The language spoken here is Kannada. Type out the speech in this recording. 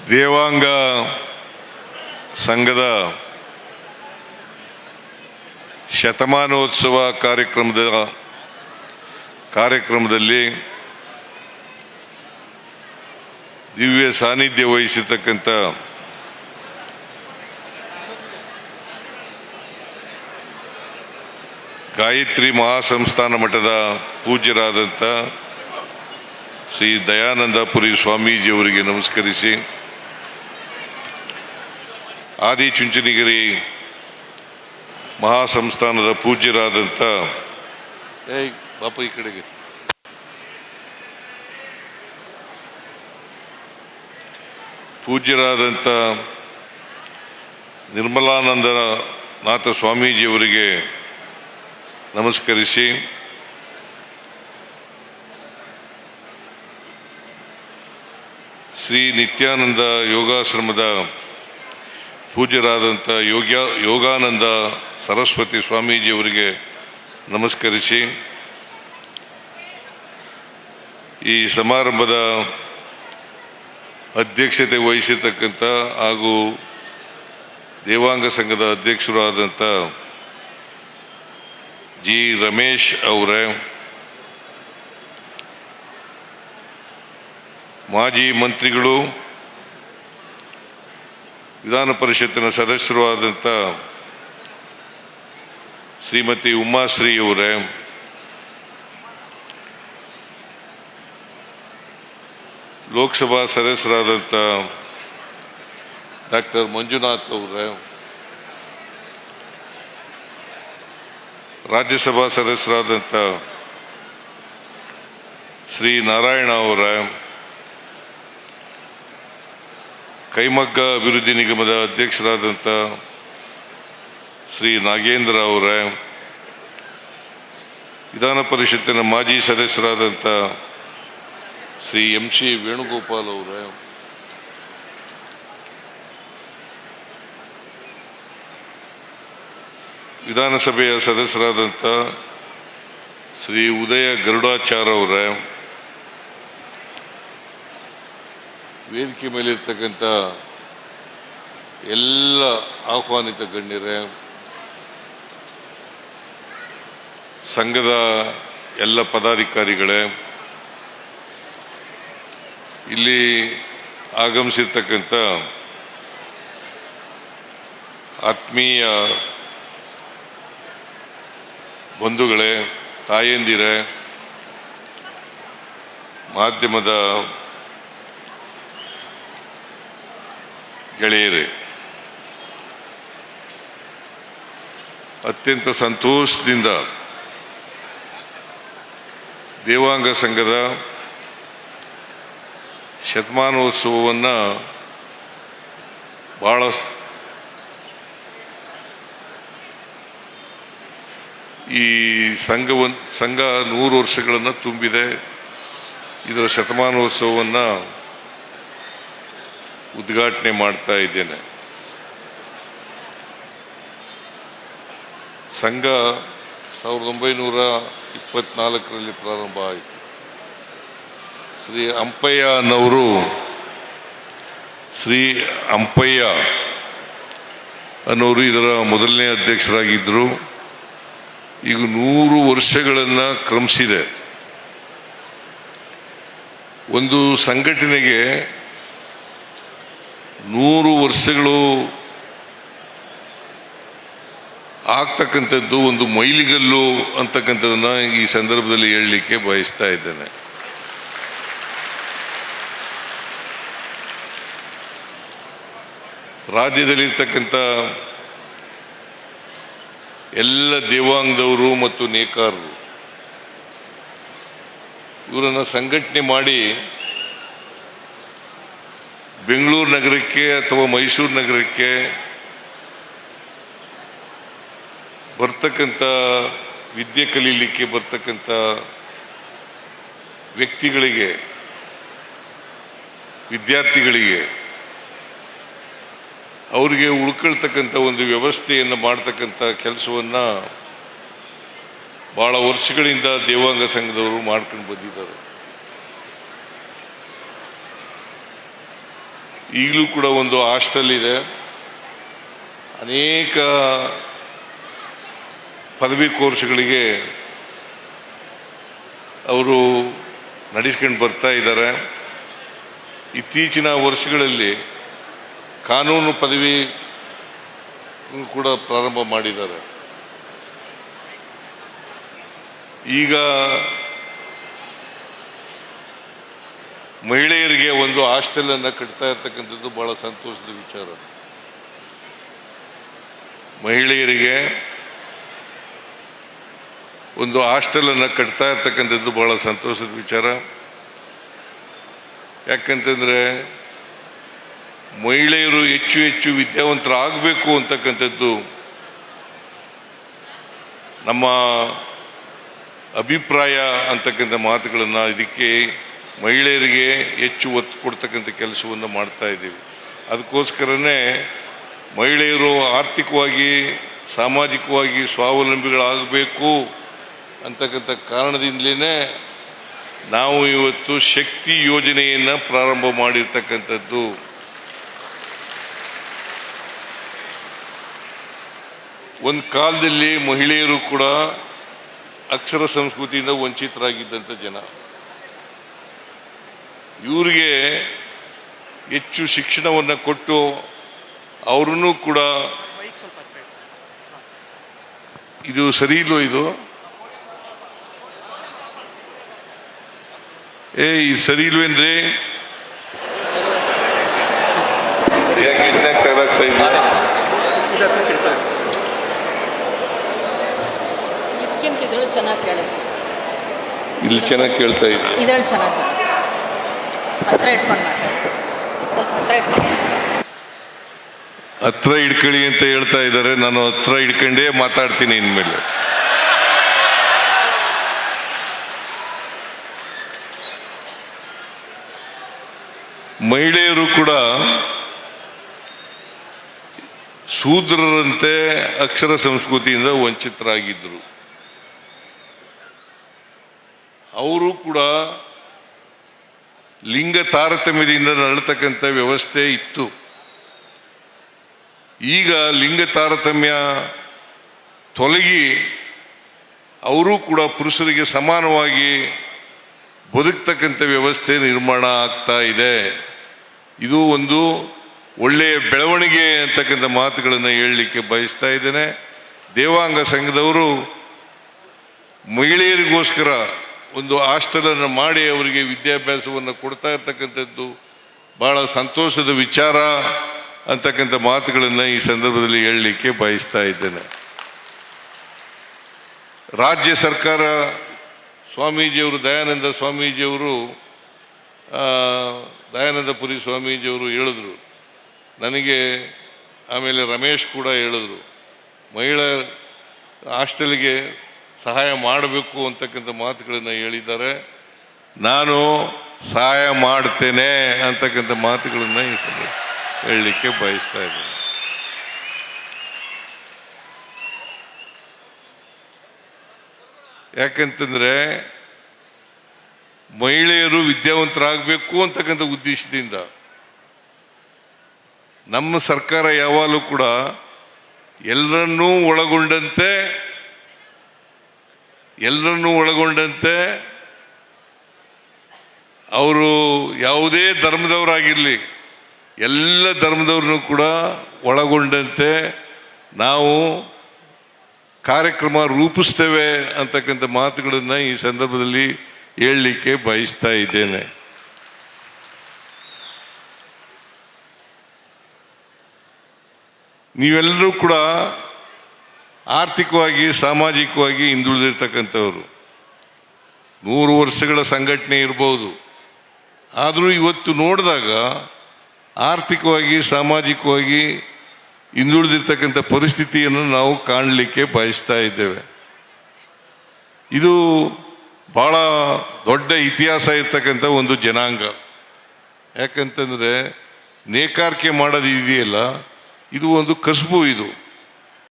ದೇವಾಂಗ ಸಂಘದ ಶತಮಾನೋತ್ಸವ ಕಾರ್ಯಕ್ರಮದ ಕಾರ್ಯಕ್ರಮದಲ್ಲಿ ದಿವ್ಯ ಸಾನ್ನಿಧ್ಯ ವಹಿಸಿರ್ತಕ್ಕಂಥ ಗಾಯತ್ರಿ ಮಹಾಸಂಸ್ಥಾನ ಮಠದ ಪೂಜ್ಯರಾದಂಥ ಶ್ರೀ ದಯಾನಂದಪುರಿ ಸ್ವಾಮೀಜಿಯವರಿಗೆ ನಮಸ್ಕರಿಸಿ ಆದಿ ಚುಂಚನಗಿರಿ ಮಹಾಸಂಸ್ಥಾನದ ಪೂಜ್ಯರಾದಂಥ, ಏಯ್, ಬಾಪ ಈ ಕಡೆಗೆ. ಪೂಜ್ಯರಾದಂಥ ನಿರ್ಮಲಾನಂದ ನಾಥ ಸ್ವಾಮೀಜಿಯವರಿಗೆ ನಮಸ್ಕರಿಸಿ, ಶ್ರೀ ನಿತ್ಯಾನಂದ ಯೋಗಾಶ್ರಮದ ಪೂಜ್ಯರಾದಂಥ ಯೋಗ್ಯ, ಯೋಗಾನಂದ ಸರಸ್ವತಿ ಸ್ವಾಮೀಜಿಯವರಿಗೆ ನಮಸ್ಕರಿಸಿ, ಈ ಸಮಾರಂಭದ ಅಧ್ಯಕ್ಷತೆ ವಹಿಸಿರ್ತಕ್ಕಂಥ ಹಾಗೂ ದೇವಾಂಗ ಸಂಘದ ಅಧ್ಯಕ್ಷರು ಆದಂಥ ಜಿ ರಮೇಶ್ ಅವರೇ, ಮಾಜಿ ಮಂತ್ರಿಗಳು ವಿಧಾನ ಪರಿಷತ್ತಿನ ಸದಸ್ಯರು ಆದಂಥ ಶ್ರೀಮತಿ ಉಮಾಶ್ರೀ ಅವರೇ ಲೋಕಸಭಾ ಸದಸ್ಯರಾದಂಥ ಡಾಕ್ಟರ್ ಮಂಜುನಾಥ್ ಅವರೇ, ರಾಜ್ಯಸಭಾ ಸದಸ್ಯರಾದಂಥ ಶ್ರೀ ನಾರಾಯಣ ಅವರ ಕೈಮಗ್ಗ ಅಭಿವೃದ್ಧಿ ನಿಗಮದ ಅಧ್ಯಕ್ಷರಾದಂಥ ಶ್ರೀ ನಾಗೇಂದ್ರ ಅವರೇ, ವಿಧಾನ ಪರಿಷತ್ತಿನ ಮಾಜಿ ಸದಸ್ಯರಾದಂಥ ಶ್ರೀ ಎಂ ಸಿ ವೇಣುಗೋಪಾಲ್ ಅವರೇ, ವಿಧಾನಸಭೆಯ ಸದಸ್ಯರಾದಂಥ ಶ್ರೀ ಉದಯ ಗರುಡಾಚಾರ್ ಅವರ ವೇದಿಕೆ ಮೇಲಿರ್ತಕ್ಕಂಥ ಎಲ್ಲ ಆಹ್ವಾನಿತ ಗಣ್ಯರೇ ಸಂಘದ ಎಲ್ಲ ಪದಾಧಿಕಾರಿಗಳೇ ಇಲ್ಲಿ ಆಗಮಿಸಿರ್ತಕ್ಕಂಥ ಆತ್ಮೀಯ ಬಂಧುಗಳೇ ತಾಯಂದಿರೇ ಮಾಧ್ಯಮದ ಗೆಳೆಯರೇ, ಅತ್ಯಂತ ಸಂತೋಷದಿಂದ ದೇವಾಂಗ ಸಂಘದ ಶತಮಾನೋತ್ಸವವನ್ನು ಭಾಳ ಈ ಸಂಘವನ್ನು ಸಂಘ ನೂರು ವರ್ಷಗಳನ್ನು ತುಂಬಿದೆ. ಇದರ ಶತಮಾನೋತ್ಸವವನ್ನು ಉದ್ಘಾಟನೆ ಮಾಡ್ತಾ ಇದ್ದೇನೆ. ಸಂಘ ಸಾವಿರದ ಒಂಬೈನೂರ ಇಪ್ಪತ್ನಾಲ್ಕರಲ್ಲಿ ಪ್ರಾರಂಭ ಆಯಿತು. ಶ್ರೀ ಅಂಪಯ್ಯ ಅನ್ನೋರು ಶ್ರೀ ಅಂಪಯ್ಯ ಅನ್ನೋರು ಇದರ ಮೊದಲನೇ ಅಧ್ಯಕ್ಷರಾಗಿದ್ದರು. ಈಗ ನೂರು ವರ್ಷಗಳನ್ನು ಕ್ರಮಿಸಿದೆ. ಒಂದು ಸಂಘಟನೆಗೆ ನೂರು ವರ್ಷಗಳು ಆಗ್ತಕ್ಕಂಥದ್ದು ಒಂದು ಮೈಲಿಗಲ್ಲು ಅಂತಕ್ಕಂಥದ್ದನ್ನು ಈ ಸಂದರ್ಭದಲ್ಲಿ ಹೇಳಲಿಕ್ಕೆ ಬಯಸ್ತಾ ಇದ್ದೇನೆ. ರಾಜ್ಯದಲ್ಲಿರ್ತಕ್ಕಂಥ ಎಲ್ಲ ದೇವಾಂಗದವರು ಮತ್ತು ನೇಕಾರರು ಇವರನ್ನು ಸಂಘಟನೆ ಮಾಡಿ ಬೆಂಗಳೂರು ನಗರಕ್ಕೆ ಅಥವಾ ಮೈಸೂರು ನಗರಕ್ಕೆ ಬರ್ತಕ್ಕಂಥ, ವಿದ್ಯೆ ಕಲೀಲಿಕ್ಕೆ ಬರ್ತಕ್ಕಂಥ ವ್ಯಕ್ತಿಗಳಿಗೆ, ವಿದ್ಯಾರ್ಥಿಗಳಿಗೆ ಅವರಿಗೆ ಉಳ್ಕೊಳ್ತಕ್ಕಂಥ ಒಂದು ವ್ಯವಸ್ಥೆಯನ್ನು ಮಾಡ್ತಕ್ಕಂಥ ಕೆಲಸವನ್ನು ಭಾಳ ವರ್ಷಗಳಿಂದ ದೇವಾಂಗ ಸಂಘದವರು ಮಾಡ್ಕೊಂಡು ಬಂದಿದ್ದಾರೆ. ಈಗಲೂ ಕೂಡ ಒಂದು ಹಾಸ್ಟೆಲ್ ಇದೆ. ಅನೇಕ ಪದವಿ ಕೋರ್ಸ್ಗಳಿಗೆ ಅವರು ನಡೆಸ್ಕೊಂಡು ಬರ್ತಾ ಇದ್ದಾರೆ. ಇತ್ತೀಚಿನ ವರ್ಷಗಳಲ್ಲಿ ಕಾನೂನು ಪದವಿ ಕೂಡ ಪ್ರಾರಂಭ ಮಾಡಿದ್ದಾರೆ. ಈಗ ಮಹಿಳೆಯರಿಗೆ ಒಂದು ಹಾಸ್ಟೆಲನ್ನು ಕಟ್ತಾ ಇರ್ತಕ್ಕಂಥದ್ದು ಬಹಳ ಸಂತೋಷದ ವಿಚಾರ. ಮಹಿಳೆಯರಿಗೆ ಒಂದು ಹಾಸ್ಟೆಲನ್ನು ಕಟ್ತಾ ಇರ್ತಕ್ಕಂಥದ್ದು ಬಹಳ ಸಂತೋಷದ ವಿಚಾರ. ಯಾಕಂತಂದರೆ ಮಹಿಳೆಯರು ಹೆಚ್ಚು ಹೆಚ್ಚು ವಿದ್ಯಾವಂತರಾಗಬೇಕು ಅಂತಕ್ಕಂಥದ್ದು ನಮ್ಮ ಅಭಿಪ್ರಾಯ ಅಂತಕ್ಕಂಥ ಮಾತುಗಳನ್ನು ಇದಕ್ಕೆ ಮಹಿಳೆಯರಿಗೆ ಹೆಚ್ಚು ಒತ್ತು ಕೊಡ್ತಕ್ಕಂಥ ಕೆಲಸವನ್ನು ಮಾಡ್ತಾ ಇದ್ದೀವಿ. ಅದಕ್ಕೋಸ್ಕರನೇ ಮಹಿಳೆಯರು ಆರ್ಥಿಕವಾಗಿ, ಸಾಮಾಜಿಕವಾಗಿ ಸ್ವಾವಲಂಬಿಗಳಾಗಬೇಕು ಅಂತಕ್ಕಂಥ ಕಾರಣದಿಂದಲೇ ನಾವು ಇವತ್ತು ಶಕ್ತಿ ಯೋಜನೆಯನ್ನು ಪ್ರಾರಂಭ ಮಾಡಿರ್ತಕ್ಕಂಥದ್ದು. ಒಂದು ಕಾಲದಲ್ಲಿ ಮಹಿಳೆಯರು ಕೂಡ ಅಕ್ಷರ ಸಂಸ್ಕೃತಿಯಿಂದ ವಂಚಿತರಾಗಿದ್ದಂಥ ಜನ. ಇವರಿಗೆ ಹೆಚ್ಚು ಶಿಕ್ಷಣವನ್ನು ಕೊಟ್ಟು ಅವರನ್ನು ಕೂಡ ಇದು ಸರಿ ಇಲ್ವೋ ಇದು? ಏ ಇದು ಸರಿ ಇಲ್ವೇನ್ರಿ ಇಲ್ಲ ಚೆನ್ನಾಗಿ ಇಲ್ಲಿ ಕೇಳ್ತಾ ಇದೆ ಇದ್ರಲ್ಲಿ ಚೆನ್ನಾಗಿ ಹತ್ರ ಇಟ್ಕೊಂಡು ಹತ್ರ ಇಟ್ಕೊಂಡು ಹತ್ರ ಇಡ್ಕೊಳ್ಳಿ ಅಂತ ಹೇಳ್ತಾ ಇದ್ದಾರೆ. ನಾನು ಹತ್ರ ಇಡ್ಕೊಂಡೇ ಮಾತಾಡ್ತೀನಿ ಇನ್ಮೇಲೆ. ಮಹಿಳೆಯರು ಕೂಡ ಶೂದ್ರರಂತೆ ಅಕ್ಷರ ಸಂಸ್ಕೃತಿಯಿಂದ ವಂಚಿತರಾಗಿದ್ದರು ಅವರು ಕೂಡ ಲಿಂಗ ತಾರತಮ್ಯದಿಂದ ನರಳತಕ್ಕಂಥ ವ್ಯವಸ್ಥೆ ಇತ್ತು. ಈಗ ಲಿಂಗ ತಾರತಮ್ಯ ತೊಲಗಿ ಅವರು ಕೂಡ ಪುರುಷರಿಗೆ ಸಮಾನವಾಗಿ ಬದುಕ್ತಕ್ಕಂಥ ವ್ಯವಸ್ಥೆ ನಿರ್ಮಾಣ ಆಗ್ತಾ ಇದೆ. ಇದು ಒಂದು ಒಳ್ಳೆಯ ಬೆಳವಣಿಗೆ ಅಂತಕ್ಕಂಥ ಮಾತುಗಳನ್ನು ಹೇಳಲಿಕ್ಕೆ ಬಯಸ್ತಾ ಇದ್ದೇನೆ. ದೇವಾಂಗ ಸಂಘದವರು ಮಹಿಳೆಯರಿಗೋಸ್ಕರ ಒಂದು ಹಾಸ್ಟೆಲನ್ನು ಮಾಡಿ ಅವರಿಗೆ ವಿದ್ಯಾಭ್ಯಾಸವನ್ನು ಕೊಡ್ತಾ ಇರ್ತಕ್ಕಂಥದ್ದು ಬಹಳ ಸಂತೋಷದ ವಿಚಾರ ಅಂತಕ್ಕಂಥ ಮಾತುಗಳನ್ನು ಈ ಸಂದರ್ಭದಲ್ಲಿ ಹೇಳಲಿಕ್ಕೆ ಬಯಸ್ತಾ ಇದ್ದೇನೆ. ರಾಜ್ಯ ಸರ್ಕಾರ ಸ್ವಾಮೀಜಿಯವರು ದಯಾನಂದ ಸ್ವಾಮೀಜಿಯವರು ಆ, ದಯಾನಂದಪುರಿ ಸ್ವಾಮೀಜಿಯವರು ಹೇಳಿದ್ರು. ನನಗೆ ಆಮೇಲೆ ರಮೇಶ್ ಕೂಡ ಹೇಳಿದ್ರು. ಮಹಿಳಾ ಹಾಸ್ಟೆಲ್ಗೆ ಸಹಾಯ ಮಾಡಬೇಕು ಅಂತಕ್ಕಂಥ ಮಾತುಗಳನ್ನು ಹೇಳಿದ್ದಾರೆ. ನಾನು ಸಹಾಯ ಮಾಡ್ತೇನೆ ಅಂತಕ್ಕಂಥ ಮಾತುಗಳನ್ನು ಈ ಸಲ ಹೇಳಲಿಕ್ಕೆ ಬಯಸ್ತಾ ಇದ್ದೇನೆ. ಯಾಕಂತಂದರೆ ಮಹಿಳೆಯರು ವಿದ್ಯಾವಂತರಾಗಬೇಕು ಅಂತಕ್ಕಂಥ ಉದ್ದೇಶದಿಂದ ನಮ್ಮ ಸರ್ಕಾರ ಯಾವಾಗಲೂ ಕೂಡ ಎಲ್ಲರನ್ನೂ ಒಳಗೊಂಡಂತೆ ಎಲ್ಲರನ್ನೂ ಒಳಗೊಂಡಂತೆ ಅವರು ಯಾವುದೇ ಧರ್ಮದವರಾಗಿರಲಿ, ಎಲ್ಲ ಧರ್ಮದವ್ರನ್ನೂ ಕೂಡ ಒಳಗೊಂಡಂತೆ ನಾವು ಕಾರ್ಯಕ್ರಮ ರೂಪಿಸ್ತೇವೆ ಅಂತಕ್ಕಂಥ ಮಾತುಗಳನ್ನು ಈ ಸಂದರ್ಭದಲ್ಲಿ ಹೇಳಲಿಕ್ಕೆ ಬಯಸ್ತಾ ಇದ್ದೇನೆ. ನೀವೆಲ್ಲರೂ ಕೂಡ ಆರ್ಥಿಕವಾಗಿ, ಸಾಮಾಜಿಕವಾಗಿ ಹಿಂದುಳಿದಿರ್ತಕ್ಕಂಥವ್ರು. ನೂರು ವರ್ಷಗಳ ಸಂಘಟನೆ ಇರ್ಬೋದು. ಆದರೂ ಇವತ್ತು ನೋಡಿದಾಗ ಆರ್ಥಿಕವಾಗಿ, ಸಾಮಾಜಿಕವಾಗಿ ಹಿಂದುಳಿದಿರ್ತಕ್ಕಂಥ ಪರಿಸ್ಥಿತಿಯನ್ನು ನಾವು ಕಾಣಲಿಕ್ಕೆ ಬಯಸ್ತಾ ಇದ್ದೇವೆ. ಇದು ಭಾಳ ದೊಡ್ಡ ಇತಿಹಾಸ ಇರ್ತಕ್ಕಂಥ ಒಂದು ಜನಾಂಗ. ಯಾಕಂತಂದರೆ ನೇಕಾರಿಕೆ ಮಾಡೋದು ಇದೆಯಲ್ಲ ಇದು ಒಂದು ಕಸುಬು ಇದು.